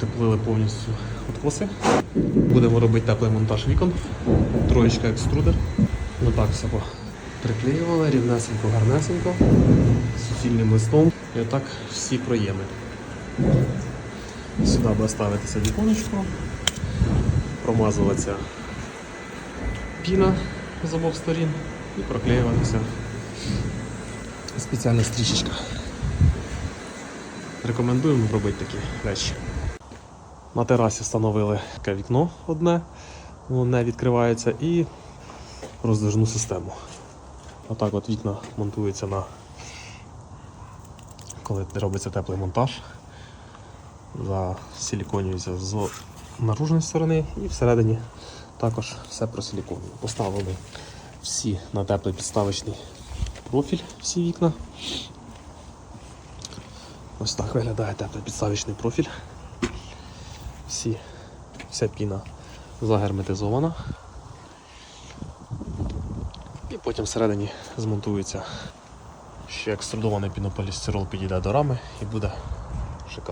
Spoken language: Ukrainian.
Теплили повністю откоси. Будемо робити теплий монтаж вікон. Троєчка екструдер. Ну так все приклеювали рівнесенько, гарнесенько, суцільним листом. І отак всі проєми. Сюди буде ставитися віконечко, промазуватися піна з обох сторін і проклеюватися спеціальна стрічечка. Рекомендуємо робити такі речі. На терасі встановили таке вікно одне, воно не відкривається, і роздвижну систему. Отак от вікна монтуються на коли робиться теплий монтаж. Засиліконюється з наружної сторони і всередині також все просиліконуємо. Поставили всі на теплий підставочний профіль, всі вікна. Ось так виглядає теплий підставочний профіль. Всі, вся піна загерметизована. І потім всередині змонтується ще екструдований пінополістирол підійде до рами і буде